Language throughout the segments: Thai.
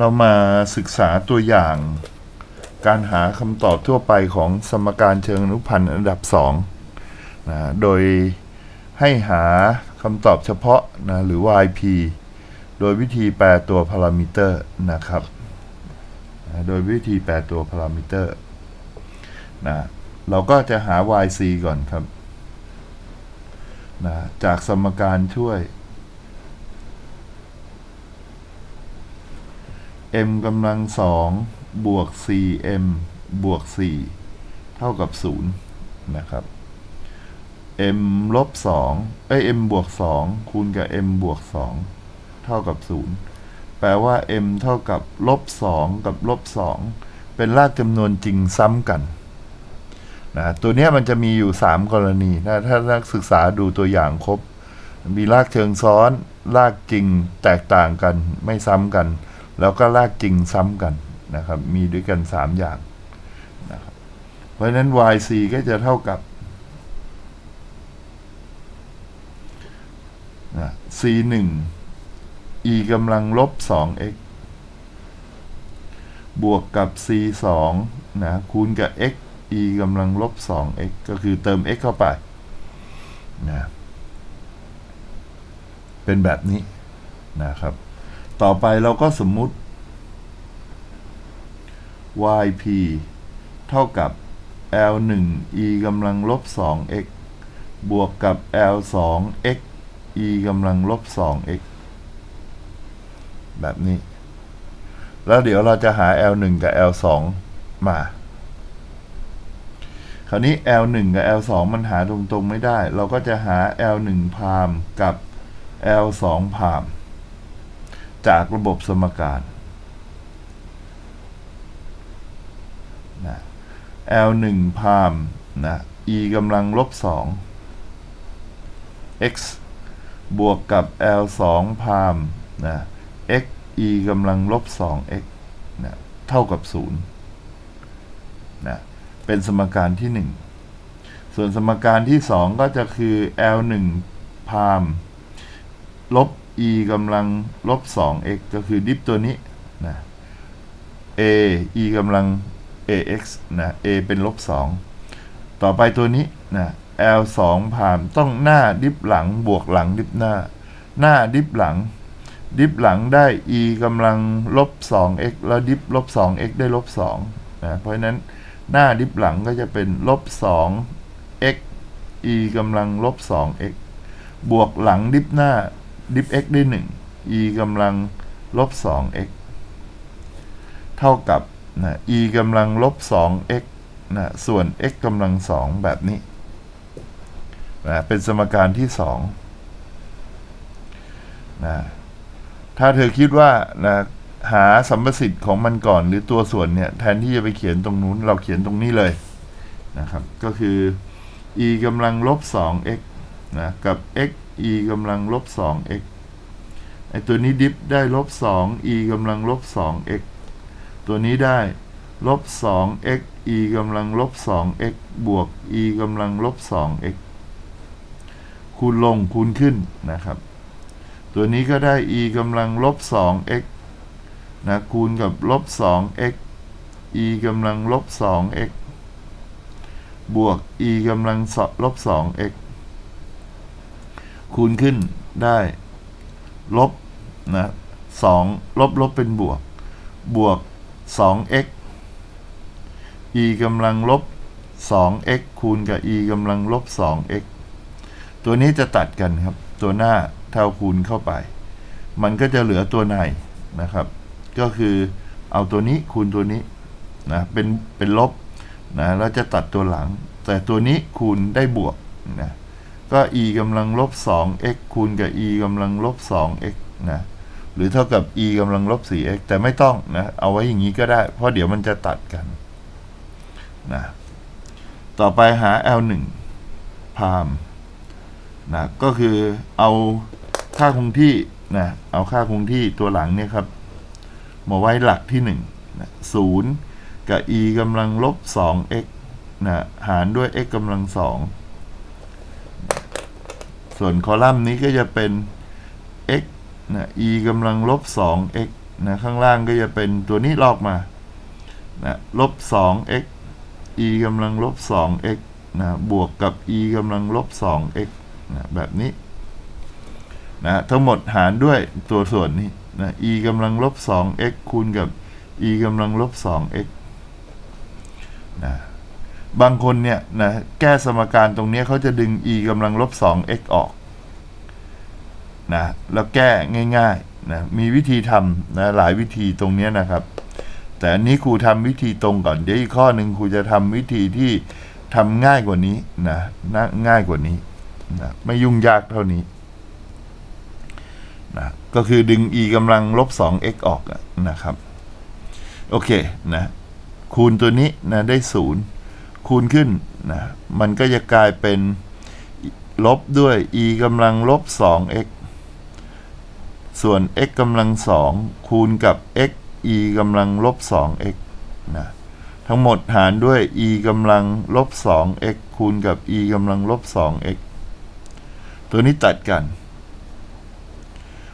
เรามาศึกษาตัวอย่าง การหาคำตอบทั่วไปของสมการเชิงอนุพันธ์อันดับ2นะโดยให้หาคำตอบเฉพาะนะหรือ YP โดยวิธีแปลตัวพารามิเตอร์นะครับนะโดยวิธีแปลตัวพารามิเตอร์นะเราก็จะหา YC ก่อนครับนะจากสมการช่วย m กำลังสองบวก 4m บวก 4 เท่ากับ 0 นะครับ m ลบ2เอ้ย m บวก 2 คูณกับ m บวก 2 เท่ากับ 0 แปลว่า m เท่ากับลบ2กับลบ2เป็นรากจำนวนจริงซ้ำกันนะตัวนี้มันจะมีอยู่ 3 กรณีนะถ้านักศึกษาดูตัวอย่างครบ มีรากเชิงซ้อน รากจริงแตกต่างกันไม่ซ้ำกัน แล้วก็รากจริงซ้ำกันนะครับ มีด้วยกัน 3 อย่างนะครับเพราะฉะนั้น yc ก็จะเท่ากับนะ c 1 e กำลังลบ 2x บวกกับ c 2นะคูณกับ x e กำลังลบ 2x ก็คือเติม x เข้าไปนะเป็นแบบนี้นะครับ ต่อไปเราก็สมมุติ yp เท่ากับ l 1 e กำลังลบ 2x บวกกับ l 2 x e กำลังลบ 2x แบบนี้ แล้วเดี๋ยวเราจะหา l 1กับ l 2มา คราวนี้ l 1กับ l 2มันหาตรงๆไม่ได้ เราก็จะหา l 1พามกับ l 2พาม จากระบบสมการนะ l 1พามนะ e กำลังลบ2 x บวกกับ l 2พามนะ x e กำลังลบ 2x นะเท่ากับ0นะเป็นสมการที่ 1 ส่วนสมการที่ 2 ก็จะคือ l 1พามลบ e กำลังลบ 2x ก็คือดิฟตัวนี้นะ a e กำลัง ax นะ a เป็นลบ 2 ต่อไปตัวนี้นะ l 2ผ่านต้องหน้าดิฟหลังบวกหลังดิฟหน้า หน้าดิฟหลัง ดิฟหลังได้ e กำลังลบ 2x แล้วดิฟลบ 2x ได้ลบ2นะเพราะฉะนั้นหน้าดิฟหลังก็จะเป็นลบ 2x e กำลังลบ 2x บวกหลังดิฟหน้า ดิฟ x ได้ 1 e กำลังลบ 2x เท่ากับนะ e กำลังลบ 2x นะ ส่วน x กำลัง 2 แบบนี้นะเป็นสมการที่ 2 นะ ถ้าเธอคิดว่านะหาสัมประสิทธิ์ของมันก่อนหรือตัวส่วนเนี่ย แทนที่จะไปเขียนตรงนู้น เราเขียนตรงนี้เลยนะครับ ก็คือ e กำลังลบ 2x นะกับ x e กำลังลบ 2x ไอตัวนี้ดิฟได้ลบ 2 e กำลังลบ 2x ตัวนี้ได้ลบ 2x e กำลังลบ 2x บวก e กำลังลบ 2x คูณลงคูณขึ้นนะครับ ตัวนี้ก็ได้ e กำลังลบ 2x นะคูณกับลบ 2x e กำลังลบ 2x บวก e กำลังลบ 2x คูณขึ้นได้ ลบนะ2ลบลบเป็นบวก บวก 2x e กำลังลบ 2x คูณกับ e กำลังลบ 2x ตัวนี้จะตัดกันครับ ตัวหน้าเท่าคูณเข้าไป มันก็จะเหลือตัวในนะครับ ก็คือเอาตัวนี้คูณตัวนี้นะเป็นเป็นลบนะแล้วจะตัดตัวหลัง แต่ตัวนี้คูณได้บวกนะ ก็ e กำลังลบ 2x คูณกับ e กำลังลบ 2x นะ หรือเท่ากับ e กำลังลบ 4x แต่ไม่ต้องนะ เอาไว้อย่างนี้ก็ได้ เพราะเดี๋ยวมันจะตัดกันนะ ต่อไปหา l1 พามนะ ก็คือเอาค่าคงที่นะ เอาค่าคงที่ตัวหลังเนี่ยครับ มาไว้หลักที่1นะ0กับ e กำลังลบ 2x นะ หารด้วย x กำลัง2 ส่วนคอลัมน์นี้ก็จะเป็น x นะ e กำลังลบ 2x นะข้างล่างก็จะเป็นตัวนี้ลอกมานะลบ 2x e กำลังลบ 2x นะบวกกับ e กำลังลบ 2x นะแบบนี้นะทั้งหมดหารด้วยตัวส่วนนี้นะ e กำลังลบ 2x คูณกับ e กำลังลบ 2x นะ บางคนเนี่ยนะแก้สมการตรงนี้เขาจะดึง e กำลังลบ 2x ออกนะแล้วแก้ง่ายๆนะมีวิธีทำนะหลายวิธีตรงนี้นะครับ แต่อันนี้ครูทำวิธีตรงก่อน เดี๋ยวอีกข้อหนึ่งครูจะทำวิธีที่ทำง่ายกว่านี้นะนะง่ายกว่านี้นะไม่ยุ่งยากเท่านี้นะก็คือดึง e กำลังลบ 2x ออกนะครับ โอเคนะคูณตัวนี้นะได้ศูนย์ คูณขึ้นนะมันก็จะกลายเป็นลบด้วย e กำลังลบ 2x ส่วน x กำลังสองคูณกับ x e กำลังลบ 2x นะทั้งหมดหารด้วย e กำลังลบ 2x คูณกับ e กำลังลบ 2x ตัวนี้ตัดกัน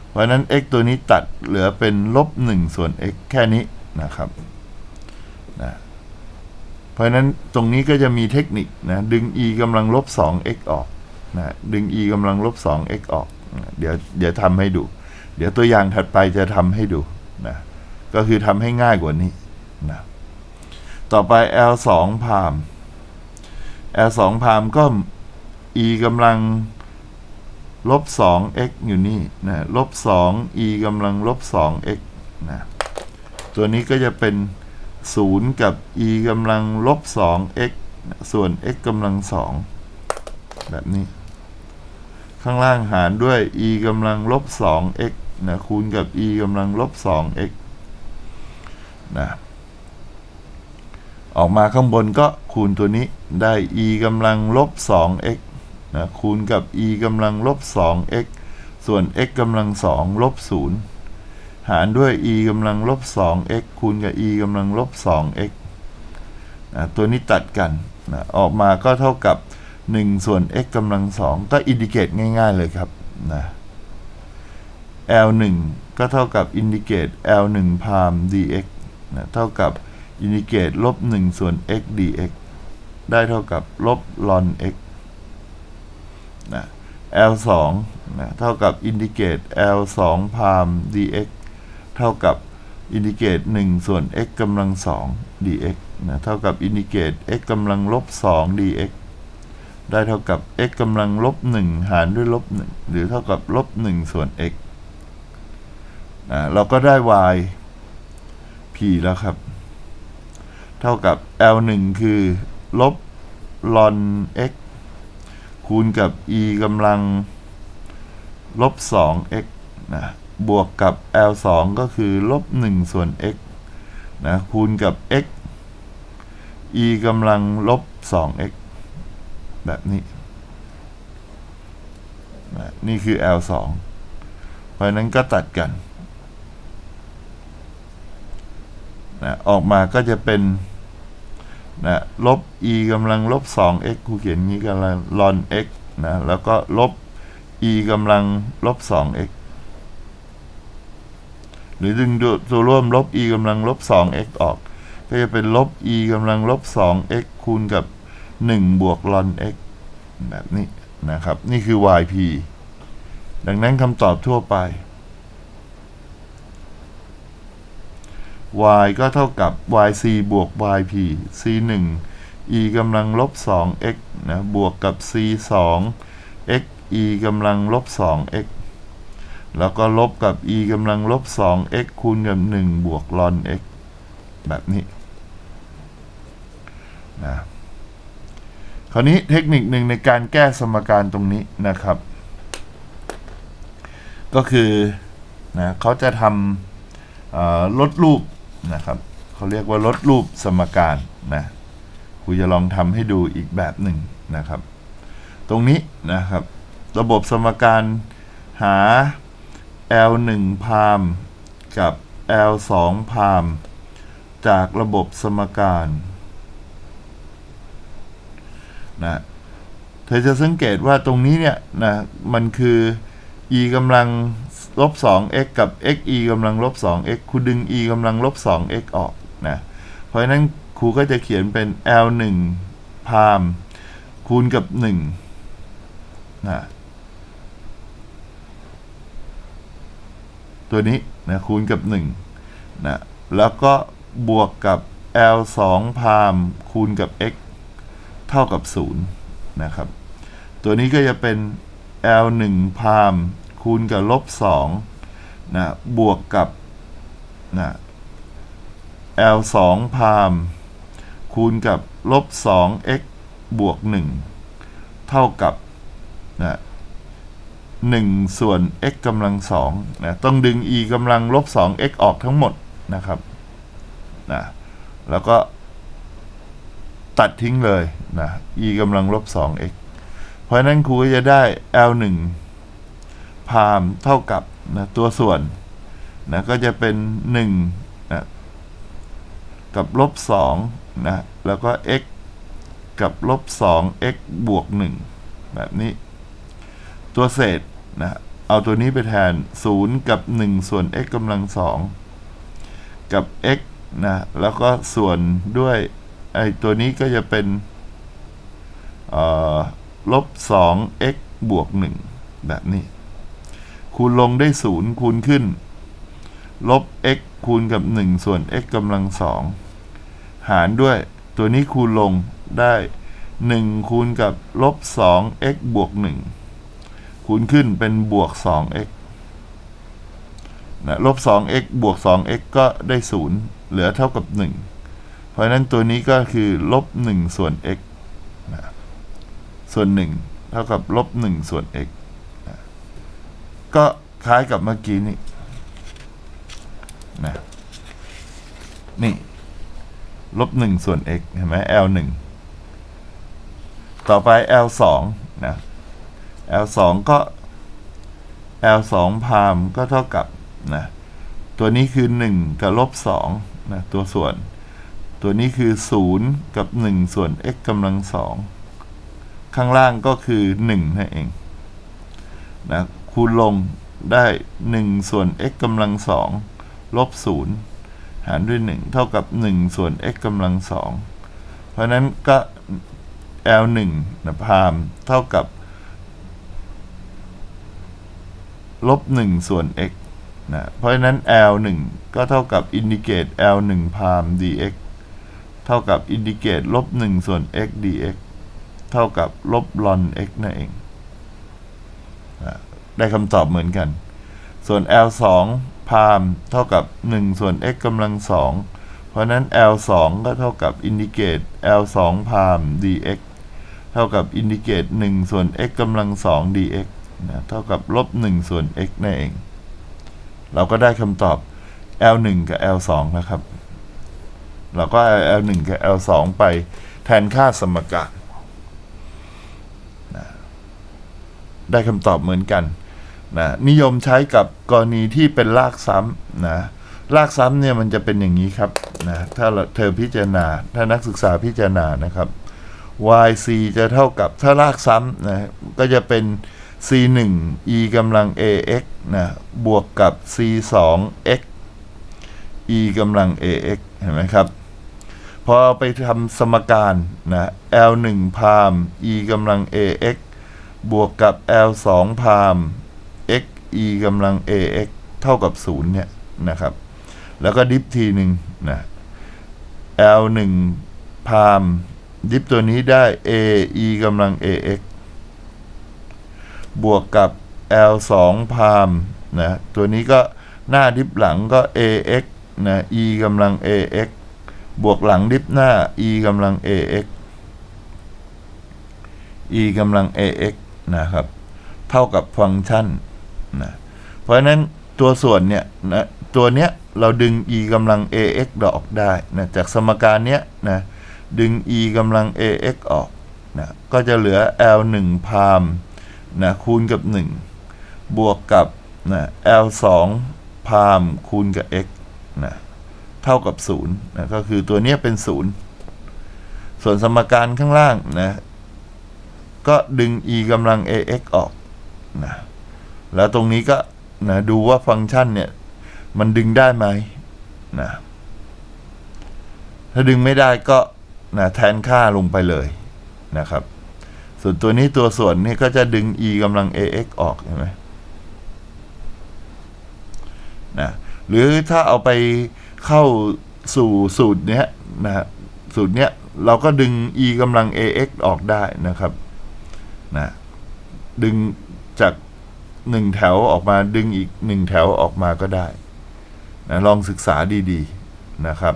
เพราะนั้น x ตัวนี้ตัดเหลือเป็นลบ 1 ส่วน x แค่นี้นะครับนะ เพราะฉะนั้นตรงนี้ก็จะมีเทคนิคนะดึง e กำลังลบ 2x ออกนะดึง e กำลังลบ 2x ออกนะเดี๋ยวเดี๋ยวทำให้ดู เดี๋ยวตัวอย่างถัดไปจะทำให้ดูนะก็คือทำให้ง่ายกว่านี้นะต่อไป L 2พาม L 2พามก็ e กำลังลบ 2x อยู่นี่นะลบ 2 e กำลังลบ 2x นะตัวนี้ก็จะเป็น 0 กับ e กำลังลบ 2x ส่วน x กำลัง 2 แบบนี้ ข้างล่างหารด้วย e กำลังลบ 2x นะคูณกับ e กำลังลบ 2x นะออกมาข้างบนก็คูณตัวนี้ได้ e กำลังลบ 2x นะคูณกับ e กำลังลบ 2x ส่วน x กำลัง 2 ลบ 0 หารด้วย e กำลังลบ 2x คูณกับ e กำลังลบ 2x นะตัวนี้ตัดกันนะออกมาก็เท่ากับ 1 ส่วน x กำลัง 2 ก็อินดิเกตง่าย ๆเลยครับนะ L 1 ก็เท่ากับอินดิเกต L 1 พาม dx นะเท่ากับอินดิเกตลบ 1 ส่วน x dx ได้เท่ากับลบ ln x นะ L 2นะเท่ากับอินดิเกต L 2พาม dx เท่ากับอินดิเกต1ส่วน x กำลัง 2 dx นะเท่ากับอินดิเกต x กำลังลบ 2 dx ได้เท่ากับ x กำลังลบ 1 หารด้วยลบ 1 หรือเท่ากับลบ 1 ส่วน x นะเราก็ได้ y p แล้วครับ เท่ากับ l 1คือ ลบ ln x คูณกับ e กำลัง ลบ 2x นะ บวกกับ l 2ก็คือลบ1ส่วน x นะคูณกับ x e กำลังลบ 2x แบบนี้นะนี่คือ l 2เพราะนั้นก็ตัดกันนะออกมาก็จะเป็นนะลบ e กำลังลบ 2x ครูเขียนงี้กันละ ln x นะแล้วก็ลบ e กำลังลบ 2x หรือดึงตัวร่วมลบ e กำลังลบ 2x ออก ก็จะเป็นลบ e กำลังลบ 2x คูณกับ 1 บวก ln x แบบนี้นะครับ นี่คือ yp ดังนั้นคำตอบทั่วไป y ก็เท่ากับ yc บวก yp c 1 e กำลังลบ 2x นะ บวกกับ c 2 x e กำลังลบ 2x แล้วก็ลบกับ e กำลังลบ 2x คูณกับ 1 บวก ln x แบบนี้นะคราวนี้เทคนิคหนึ่งในการแก้สมการตรงนี้นะครับ ก็คือนะเขาจะทำลดรูปนะครับเขาเรียกว่าลดรูปสมการนะครูจะลองทำให้ดูอีกแบบหนึ่งนะครับ ตรงนี้นะครับ ระบบสมการหา L 1พามกับ L 2พามจากระบบสมการนะเธอจะสังเกตว่าตรงนี้เนี่ยนะมันคือ e กำลังลบสอง x กับ x e กำลังลบสอง x ครูดึง e กำลังลบสอง x ออกนะเพราะฉะนั้นครูก็จะเขียนเป็น l หนึ่งพามคูณกับหนึ่งนะ ตัวนี้นะคูณกับหนึ่งนะแล้วก็บวกกับ l สองพามคูณกับ x เท่ากับศูนย์นะครับ ตัวนี้ก็จะเป็น l หนึ่งพามคูณกับลบสองนะบวกกับนะ l สองพามคูณกับลบสอง x บวกหนึ่งเท่ากับนะ หนึ่งส่วน x กำลังสองนะต้องดึง e กำลังลบสอง x ออกทั้งหมดนะครับนะแล้วก็ตัดทิ้งเลยนะ e กำลังลบสอง x เพราะฉะนั้นครูก็จะได้ l 1พามเท่ากับนะตัวส่วนนะก็จะเป็น1นะกับลบ2นะแล้วก็ x กับลบ 2 x บวก 1 แบบนี้ ตัวเศษนะเอาตัวนี้ไปแทน 0 กับ 1 ส่วน x กำลัง2กับ x นะแล้วก็ส่วนด้วยไอ้ตัวนี้ก็จะเป็นเอ่อลบ 2x บวก 1 แบบนี้ คูณลงได้ 0 คูณขึ้น ลบ x คูณกับ 1 ส่วน x กำลัง2หารด้วยตัวนี้คูณลงได้ 1 คูณกับลบ 2x บวก 1 คูณขึ้นเป็นบวก 2x นะลบ 2x บวก 2x ก็ได้ 0 เหลือเท่ากับ 1 เพราะนั้นตัวนี้ก็คือลบ 1 ส่วน x นะส่วน 1 เท่ากับลบ 1 ส่วน x นะก็คล้ายกับเมื่อกี้นี่นะนี่ลบ 1 ส่วน x เห็นไหม l 1ต่อไป l 2นะ l 2ก็ l 2พามก็เท่ากับนะตัวนี้คือ 1 กับลบ2นะตัวส่วน ตัวนี้คือ 0 กับ 1 ส่วน x กำลัง2ข้างล่างก็คือ 1นั่นเองนะคูณลงได้ 1 ส่วน x กำลัง2ลบ 0 หารด้วย 1 เท่ากับ 1 ส่วน x กำลัง2เพราะฉะนั้นก็ l 1 นะพามเท่ากับ ลบ1ส่วน x นะเพราะฉะนั้น l 1ก็เท่ากับอินดิเกต l 1พาม dx เท่ากับอินดิเกตลบ1ส่วน x dx เท่ากับลบลอน x นั่นเองนะได้คำตอบเหมือนกัน ส่วน l 2พามเท่ากับ 1 ส่วน x กำลัง 2 เพราะฉะนั้น l 2ก็เท่ากับอินดิเกต l 2พาม dx เท่ากับอินดิเกต 1 ส่วน x กำลัง 2 dx นะเท่ากับลบ1ส่วน x นั่นเอง เราก็ได้คำตอบ l 1 กับ l 2 นะครับ เราก็เอา l 1 กับ l 2 ไปแทนค่าสมการนะได้คำตอบเหมือนกันนะนิยมใช้กับกรณีที่เป็นลากซ้ำนะลากซ้ำเนี่ยมันจะเป็นอย่างนี้ครับนะถ้าเราเธอพิจารณา ถ้านักศึกษาพิจารณานะครับ yc จะเท่ากับถ้าลากซ้ำนะก็จะเป็น c 1 e กำลัง ax นะบวกกับ c 2 x e กำลัง ax เห็นไหมครับพอไปทำสมการนะ l 1พาม e กำลัง ax บวกกับ l 2พาม x e กำลัง ax เท่ากับ 0 เนี่ยนะครับ แล้วก็ดิฟทีหนึ่งนะ l 1พาม ดิฟตัวนี้ได้ a e กำลัง ax บวกกับ l 2 พามนะตัวนี้ก็หน้าดิฟหลังก็ ax นะ e กำลัง ax บวกหลังดิฟหน้า e กำลัง ax e กำลัง ax นะครับ เท่ากับฟังก์ชันนะเพราะฉะนั้นตัวส่วนเนี่ยนะตัวเนี้ยเราดึง e กำลัง ax ดอกได้นะจากสมการเนี้ยนะดึง e กำลัง ax ออกนะก็จะเหลือ l 1พาม นะคูณกับ 1 บวกกับนะ l 2พามคูณกับ x นะเท่ากับ0นะก็คือตัวเนี้ยเป็น 0 ส่วนสมการข้างล่างนะก็ดึง e กำลัง ax ออกนะแล้วตรงนี้ก็นะดูว่าฟังก์ชันเนี่ย มันดึงได้ไหมนะถ้าดึงไม่ได้ก็นะแทนค่าลงไปเลยนะครับ ส่วนตัวนี้ตัวส่วนนี่ก็จะดึง e กำลัง ax ออกใช่ไหมนะหรือถ้าเอาไปเข้าสู่สูตรเนี้ยนะสูตรเนี้ยเราก็ดึง e กำลัง ax ออกได้นะครับนะดึงจากหนึ่งแถวออกมาดึงอีกหนึ่งแถวออกมาก็ได้นะลองศึกษาดีๆนะครับ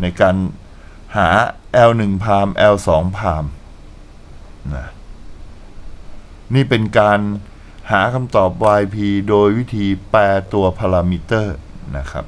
ในการหา L 1 พาม L 2 พาม นะนี่เป็นการหาคำตอบ YP โดยวิธีแปลตัวพารามิเตอร์นะครับ